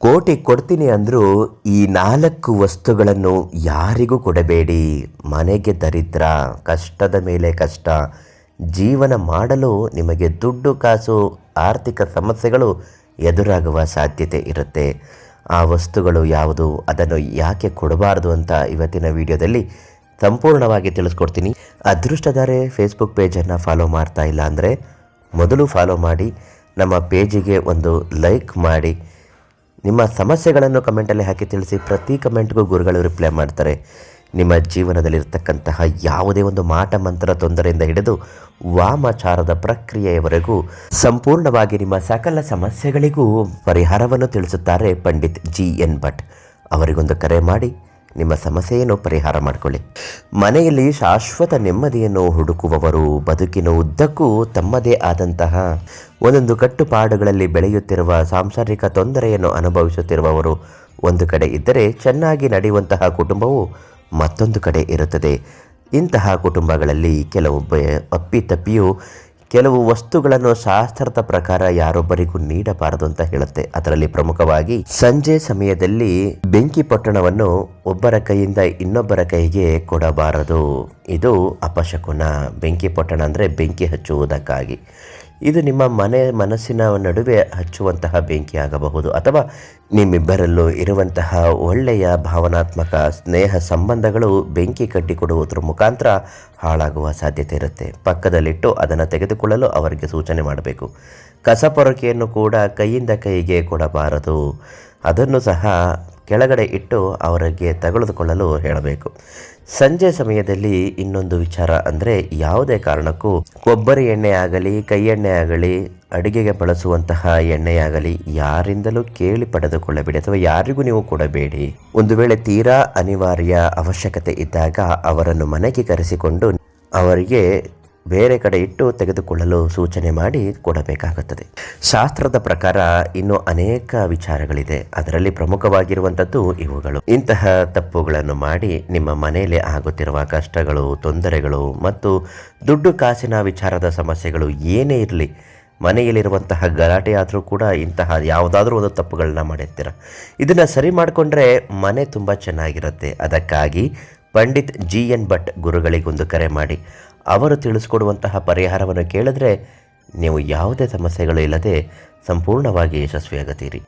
ಕೋಟಿ ಕೊಡ್ತೀನಿ ಅಂದರೂ ಈ ನಾಲ್ಕು ವಸ್ತುಗಳನ್ನು ಯಾರಿಗೂ ಕೊಡಬೇಡಿ. ಮನೆಗೆ ದರಿದ್ರ, ಕಷ್ಟದ ಮೇಲೆ ಕಷ್ಟ. ಜೀವನ ಮಾಡಲು ನಿಮಗೆ ದುಡ್ಡು, ಕಾಸು, ಆರ್ಥಿಕ ಸಮಸ್ಯೆಗಳು ಎದುರಾಗುವ ಸಾಧ್ಯತೆ ಇರುತ್ತೆ. ಆ ವಸ್ತುಗಳು ಯಾವುದು, ಅದನ್ನು ಯಾಕೆ ಕೊಡಬಾರ್ದು ಅಂತ ಇವತ್ತಿನ ವಿಡಿಯೋದಲ್ಲಿ ಸಂಪೂರ್ಣವಾಗಿ ತಿಳಿಸ್ಕೊಡ್ತೀನಿ. ಅದೃಷ್ಟದಾರೆ ಫೇಸ್ಬುಕ್ ಪೇಜನ್ನು ಫಾಲೋ ಮಾಡ್ತಾ ಇಲ್ಲ ಅಂದರೆ ಮೊದಲು ಫಾಲೋ ಮಾಡಿ, ನಮ್ಮ ಪೇಜಿಗೆ ಒಂದು ಲೈಕ್ ಮಾಡಿ. ನಿಮ್ಮ ಸಮಸ್ಯೆಗಳನ್ನು ಕಮೆಂಟಲ್ಲಿ ಹಾಕಿ ತಿಳಿಸಿ. ಪ್ರತಿ ಕಮೆಂಟ್ಗೂ ಗುರುಗಳು ರಿಪ್ಲೈ ಮಾಡ್ತಾರೆ. ನಿಮ್ಮ ಜೀವನದಲ್ಲಿರ್ತಕ್ಕಂತಹ ಯಾವುದೇ ಒಂದು ಮಾಟ, ಮಂತ್ರ, ತೊಂದರೆಯಿಂದ ಹಿಡಿದು ವಾಮಾಚಾರದ ಪ್ರಕ್ರಿಯೆಯವರೆಗೂ ಸಂಪೂರ್ಣವಾಗಿ ನಿಮ್ಮ ಸಕಲ ಸಮಸ್ಯೆಗಳಿಗೂ ಪರಿಹಾರವನ್ನು ತಿಳಿಸುತ್ತಾರೆ ಪಂಡಿತ್ ಜಿ ಎನ್ ಭಟ್. ಅವರಿಗೊಂದು ಕರೆ ಮಾಡಿ. ನಿಮ್ಮ ಸಮಸ್ಯೆಯನ್ನು ಪರಿಹಾರ ಮಾಡಿಕೊಳ್ಳಿ. ಮನೆಯಲ್ಲಿ ಶಾಶ್ವತ ನೆಮ್ಮದಿಯನ್ನು ಹುಡುಕುವವರು ಬದುಕಿನ ಉದ್ದಕ್ಕೂ ತಮ್ಮದೇ ಆದಂತಹ ಒಂದೊಂದು ಕಟ್ಟುಪಾಡುಗಳಲ್ಲಿ ಬೆಳೆಯುತ್ತಿರುವ ಸಾಂಸಾರಿಕ ತೊಂದರೆಯನ್ನು ಅನುಭವಿಸುತ್ತಿರುವವರು ಒಂದು ಕಡೆ ಇದ್ದರೆ ಚೆನ್ನಾಗಿ ನಡೆಯುವಂತಹ ಕುಟುಂಬವು ಮತ್ತೊಂದು ಕಡೆ ಇರುತ್ತದೆ. ಇಂತಹ ಕುಟುಂಬಗಳಲ್ಲಿ ಕೆಲವೊಬ್ಬ ಅಪ್ಪಿತಪ್ಪಿಯು ಕೆಲವು ವಸ್ತುಗಳನ್ನು ಶಾಸ್ತ್ರದ ಪ್ರಕಾರ ಯಾರೊಬ್ಬರಿಗೂ ನೀಡಬಾರದು ಅಂತ ಹೇಳುತ್ತೆ. ಅದರಲ್ಲಿ ಪ್ರಮುಖವಾಗಿ ಸಂಜೆ ಸಮಯದಲ್ಲಿ ಬೆಂಕಿ ಪೊಟ್ಟಣವನ್ನು ಒಬ್ಬರ ಕೈಯಿಂದ ಇನ್ನೊಬ್ಬರ ಕೈಗೆ ಕೊಡಬಾರದು. ಇದು ಅಪಶಕುನ. ಬೆಂಕಿ ಪೊಟ್ಟಣ ಅಂದರೆ ಬೆಂಕಿ ಹಚ್ಚುವುದಕ್ಕಾಗಿ. ಇದು ನಿಮ್ಮ ಮನೆ ಮನಸ್ಸಿನ ನಡುವೆ ಹಚ್ಚುವಂತಹ ಬೆಂಕಿ ಆಗಬಹುದು ಅಥವಾ ನಿಮ್ಮಿಬ್ಬರಲ್ಲೂ ಇರುವಂತಹ ಒಳ್ಳೆಯ ಭಾವನಾತ್ಮಕ ಸ್ನೇಹ ಸಂಬಂಧಗಳು ಬೆಂಕಿ ಕಟ್ಟಿಕೊಡುವುದರ ಮುಖಾಂತರ ಹಾಳಾಗುವ ಸಾಧ್ಯತೆ ಇರುತ್ತೆ. ಪಕ್ಕದಲ್ಲಿಟ್ಟು ಅದನ್ನು ತೆಗೆದುಕೊಳ್ಳಲು ಅವರಿಗೆ ಸೂಚನೆ ಮಾಡಬೇಕು. ಕಸಪೊರಕೆಯನ್ನು ಕೂಡ ಕೈಯಿಂದ ಕೈಗೆ ಕೊಡಬಾರದು. ಅದನ್ನು ಸಹ ಕೆಳಗಡೆ ಇಟ್ಟು ಅವರಿಗೆ ತೆಗೆದುಕೊಳ್ಳಲು ಹೇಳಬೇಕು. ಸಂಜೆ ಸಮಯದಲ್ಲಿ ಇನ್ನೊಂದು ವಿಚಾರ ಅಂದರೆ ಯಾವುದೇ ಕಾರಣಕ್ಕೂ ಕೊಬ್ಬರಿ ಎಣ್ಣೆ ಆಗಲಿ, ಕೈ ಎಣ್ಣೆ ಆಗಲಿ, ಅಡಿಗೆಗೆ ಬಳಸುವಂತಹ ಎಣ್ಣೆಯಾಗಲಿ ಯಾರಿಂದಲೂ ಕೇಳಿ ಪಡೆದುಕೊಳ್ಳಬೇಡಿ ಅಥವಾ ಯಾರಿಗೂ ನೀವು ಕೊಡಬೇಡಿ. ಒಂದು ವೇಳೆ ತೀರಾ ಅನಿವಾರ್ಯ ಅವಶ್ಯಕತೆ ಇದ್ದಾಗ ಅವರನ್ನು ಮನೆಗೆ ಕರೆಸಿಕೊಂಡು ಅವರಿಗೆ ಬೇರೆ ಕಡೆ ಇಟ್ಟು ತೆಗೆದುಕೊಳ್ಳಲು ಸೂಚನೆ ಮಾಡಿ ಕೊಡಬೇಕಾಗುತ್ತದೆ. ಶಾಸ್ತ್ರದ ಪ್ರಕಾರ ಇನ್ನು ಅನೇಕ ವಿಚಾರಗಳಿದೆ. ಅದರಲ್ಲಿ ಪ್ರಮುಖವಾಗಿರುವಂಥದ್ದು ಇವುಗಳು. ಇಂತಹ ತಪ್ಪುಗಳನ್ನು ಮಾಡಿ ನಿಮ್ಮ ಮನೆಯಲ್ಲಿ ಆಗುತ್ತಿರುವ ಕಷ್ಟಗಳು, ತೊಂದರೆಗಳು ಮತ್ತು ದುಡ್ಡು ಕಾಸಿನ ವಿಚಾರದ ಸಮಸ್ಯೆಗಳು ಏನೇ ಇರಲಿ, ಮನೆಯಲ್ಲಿರುವಂತಹ ಗಲಾಟೆ ಆದರೂ ಕೂಡ ಇಂತಹ ಯಾವುದಾದ್ರೂ ಒಂದು ತಪ್ಪುಗಳನ್ನ ಮಾಡಿರ್ತೀರ ಇದನ್ನು ಸರಿ ಮಾಡಿಕೊಂಡ್ರೆ ಮನೆ ತುಂಬ ಚೆನ್ನಾಗಿರುತ್ತೆ. ಅದಕ್ಕಾಗಿ ಪಂಡಿತ್ ಜಿ ಎನ್ ಭಟ್ ಗುರುಗಳಿಗೊಂದು ಕರೆ ಮಾಡಿ. ಅವರು ತಿಳಿಸ್ಕೊಡುವಂತಹ ಪರಿಹಾರವನ್ನು ಕೇಳಿದ್ರೆ ನೀವು ಯಾವುದೇ ಸಮಸ್ಯೆಗಳು ಇಲ್ಲದೆ ಸಂಪೂರ್ಣವಾಗಿ ಯಶಸ್ವಿಯಾಗುತ್ತೀರಿ.